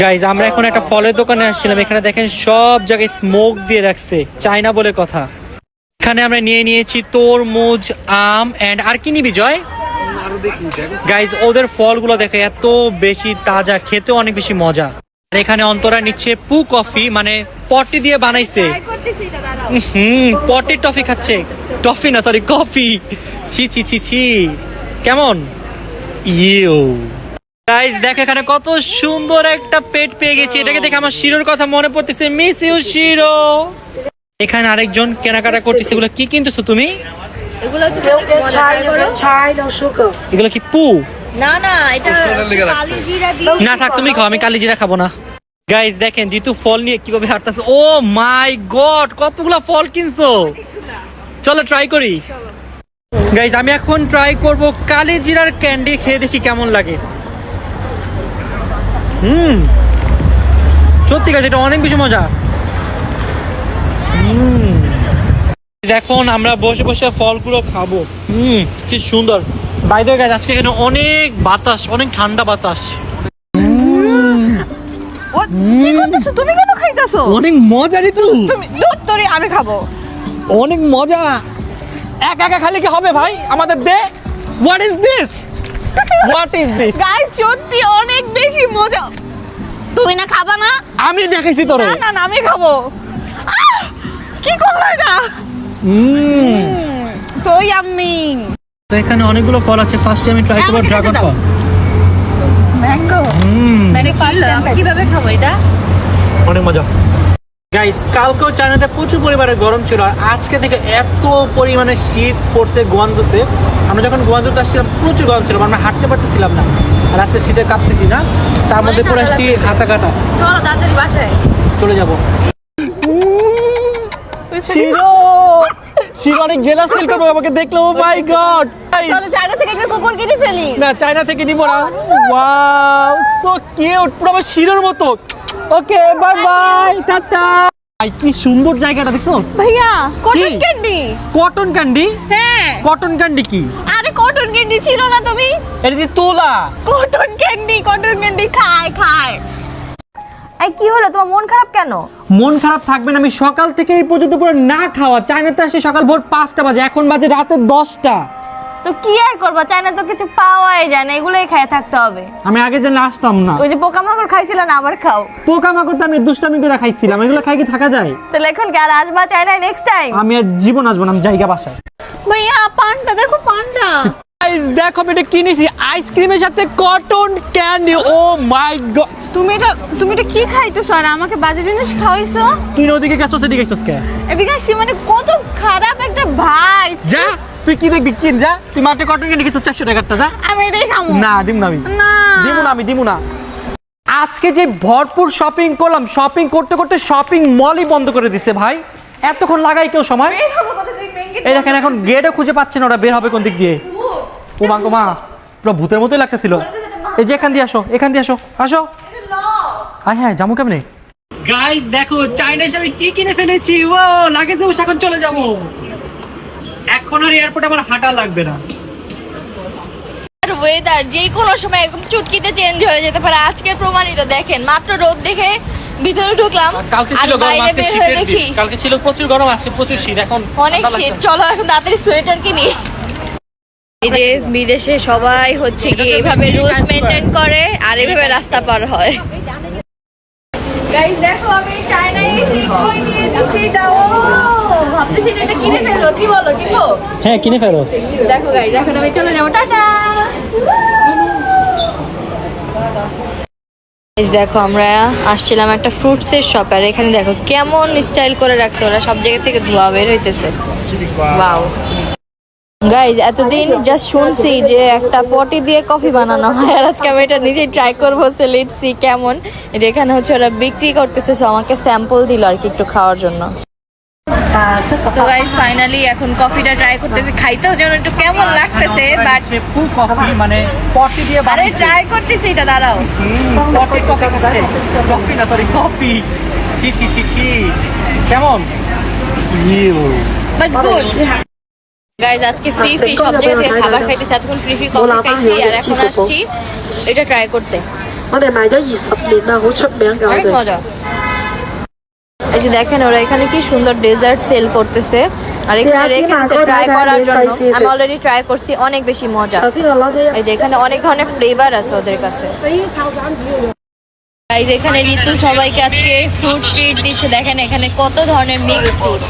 Guys আমরা এখন একটা ফলের দোকানে আসছিলাম। এখানে দেখেন সব জায়গায় স্মোক দিয়ে রাখছে। চায়না বলে কথা। এখানে আমরা নিয়ে নিয়েছি তরমুজ আম এন্ড আর কি নিবি জয়? গাইজ ওদের ফলগুলো দেখে এত বেশি তাজা খেতেও অনেক বেশি মজা। আর এখানে অন্তরা নিচ্ছে পু কফি মানে পটি দিয়ে বানাইছে। হুম পটের টফি খাচ্ছে। টফি না সরি কফি। ছি ছি ছি ছি। কেমন? ইউ। গাইস দেখ এখানে কত সুন্দর একটা পেট পেয়ে গেছি। এটাকে দেখে আমার শিরোর কথা মনে পড়তেছে। মিস ইউ শিরো এখানে আরেকজন কেনাকাটা করতেছে। এগুলো কি কিনতেছো তুমি? এগুলো কি পু? না না এটা না থাক তুমি খাও আমি কালি জিরা খাব না। গাইস দেখেন ঋতু ফল নিয়ে কীভাবে হাঁটতেছে। ও মাই গড কতগুলা ফল কিনছো? চলো ট্রাই করি। গাইস আমি এখন ট্রাই করব কালি জিরার ক্যান্ডি খেয়ে দেখি কেমন লাগে। হুম। সত্যি কাছে এটা অনেক বেশি মজা। হুম। এখন আমরা বসে বসে ফলগুলো খাব। হুম। কি সুন্দর। বাইরে গাছ আজকে এখানে অনেক বাতাস অনেক ঠান্ডা বাতাস। ও কি করতেছো? তুমি কেন খাইতেছো? অনেক মজা ঋতু তুমি দুধ তোরে আমি খাব। অনেক মজা। একা একা খালি কি হবে ভাই? আমাদের দে what is this what is this guys সত্যি অনেক বেশি মজা। তুমি না খাবা না? আমি দেখাইছি তোরে। না না না আমি খাব! কি করল এটা? হুম। সো ইয়াম্মি তো এখানে অনেকগুলো ফল আছে। ফার্স্টে আমি ট্রাই করব ড্রাগন। ফল। ম্যাঙ্গো হুম। মানে পারলাম কীভাবে খাব এটা? অনেক মজা। গাইস কালকেও চায়নাতে প্রচুর পরিমাণে গরম ছিল আর আজকে থেকে এত পরিমাণে শীত পড়ছে গোয়ানজুতে। আমরা যখন গোয়ানজুতে আসছিলাম প্রচুর গরম ছিল আমরা হাঁটতে পারতেছিলাম না। আর আজকে শীতে কাঁপতেছি না তার মধ্যে পরে আসছি হাতা কাটা চলো তাড়াতাড়ি বাসায়। চলে যাব। শিরো! শিরো অনেক জেলাস ফিল করব আমাকে দেখল ও মাই গড চায়না থেকে একটা কুকুর কিনে ফেলি। না চায়না থেকে নিব না। ওয়াও সো কিউট পুরো আমার শিরোর মতো। ওকে বাই বাই টাটা আই কি সুন্দর জায়গাটা দেখছ? ভাইয়া কটন? ক্যান্ডি কটন ক্যান্ডি হ্যাঁ। কটন ক্যান্ডি কি? আরে কটন ক্যান্ডি ছিল না তুমি? এটা দিয়ে তোলা। কটন ক্যান্ডি কটন ক্যান্ডি খায় খায়। এই কি হলো? তোমার মন খারাপ কেন? মন খারাপ থাকবে না আমি সকাল থেকে এই পর্যন্ত পুরো না খাওয়া। চায়নাতে আসে সকাল ভোর পাঁচটা বাজে এখন বাজে রাতে দশটা। তো কি আর করবা? চায়না তো কিছু পাওয়াই যায় না এগুলোই খেয়ে থাকতে হবে। আমি আগে জানলে আসতাম না। ওই যে পোকামাকড় খাইছিল না আবার খাও। পোকামাকড় তো আমি দুষ্টামি করে খাইছিলাম এগুলো খাই কি থাকা যায়? তাহলে এখন কি আর আসবা চায়না নেক্সট টাইম আমি আর জীবন আসব না আমি জায়গা বাসায়। ভাইয়া পান্ডা দেখো পান্ডা। গাইস দেখো আমি এটা কিনেছি আইসক্রিমের সাথে cotton candy oh my god তুমি এটা তুমি এটা কি খাইতেছো? আর আমাকে বাজে জিনিস খাওয়াইছো? তুই না ওদিকে গেছস এদিকে গেছস কে? এদিকে আসছি মানে কত খারাপ একটা ভাই যা তুই কি দেখবি? কিন যা। তুই মাত্র কটন ক্যান্ডি কিছু চারশো টাকারটা যা। আমি এটাই খাব না দিম না আমি। না। দিমু না আমি দিমু না। আজকে যে ভরপুর শপিং করলাম শপিং করতে করতে শপিং মলই বন্ধ করে দিছে ভাই। এতক্ষণ লাগাই কেউ সময়? এই দেখেন এখন গেটও খুঁজে পাচ্ছে না ওরা বের হবে কোন দিক দিয়ে? ও মা গো মা পুরো ভূতের মতোই লাগতেছিল। এই যে এখান দিয়ে আসো এখান দিয়ে আসো আসো। হ্যাঁ হ্যাঁ যাব কেমনে? গাইস দেখো চাইনা আমি কি কিনে ফেলেছি? ও লাগে তো এখন চলে যাব। এখন আর এয়ারপোর্টে আমার হাঁটা লাগবে না। ওয়েদার যে কোনো সময় একদম চুটকিতে চেঞ্জ হয়ে যেতে পারে। আজকের প্রমাণিত দেখেন মাত্র রোদ দেখে ভিতরে ঢুকলাম। কালকে ছিল গরম আজকে শীতের দেখি। কালকে ছিল প্রচুর গরম আজকে প্রচুর শীত। এখন অনেক শীত। চলো এখন তাড়াতাড়ি সোয়েটার কিনি। এই যে বিদেশে সবাই হচ্ছে কি এইভাবে রুলস মেনটেন করে আর এইভাবে রাস্তা পার হয়। গাইস দেখো আমি চায়নায় এসে কই নিয়ে দিচ্ছি দাও ভাবতেছি এটা কিনে ফেলব। কি বলো কিনবো? হ্যাঁ কিনে ফেলো। দেখো গাইস এখন আমি চলে যাব। টাটা! দেখো আমরা আসছিলাম একটা ফ্রুটসের শপ আর এখানে দেখো কেমন স্টাইল করে রাখছে ওরা। সব জায়গা থেকে ধোয়া বের হইতেছে। ওয়াও গাইজ এতদিন জাস্ট শুনছি যে একটা পটি দিয়ে কফি বানানো হয় আর আজকে আমি এটা নিজেই ট্রাই করব সে কেমন। যে এখানে হচ্ছে ওরা বিক্রি করতেছে সো আমাকে স্যাম্পল দিল আর কি একটু খাওয়ার জন্য। তো গাইজ ফাইনালি এখন কফিটা ট্রাই করতেছি। খাইতেও যেন একটু কেমন লাগতেছে বাট পু কফি মানে পটি দিয়ে আরে ট্রাই করতেছি এটা দাঁড়াও। পটি কফি খাচ্ছে। কফি না সরি কফি ছি ছি ছি ছি। কেমন? বাট গুড গাইজ আজকে ফ্রি ফ্রি সব জায়গা থেকে খাবার খাইতেছি। এতক্ষণ ফ্রি ফ্রি কফি খাইছি আর এখন আসছি এটা ট্রাই করতে। মজা। এই যে দেখেন ওরা এখানে কি সুন্দর ডেজার্ট সেল করতেছে। আর এখানে ট্রাই করার জন্য। অলরেডি ট্রাই করছি অনেক বেশি মজা। এই যে এখানে অনেক ধরনের ফ্লেভার আছে ওদের কাছে। গাইজ এখানে ঋতু সবাইকে আজকে ফ্রুট দিচ্ছে। দেখেন এখানে কত ধরনের মিক্স ফুড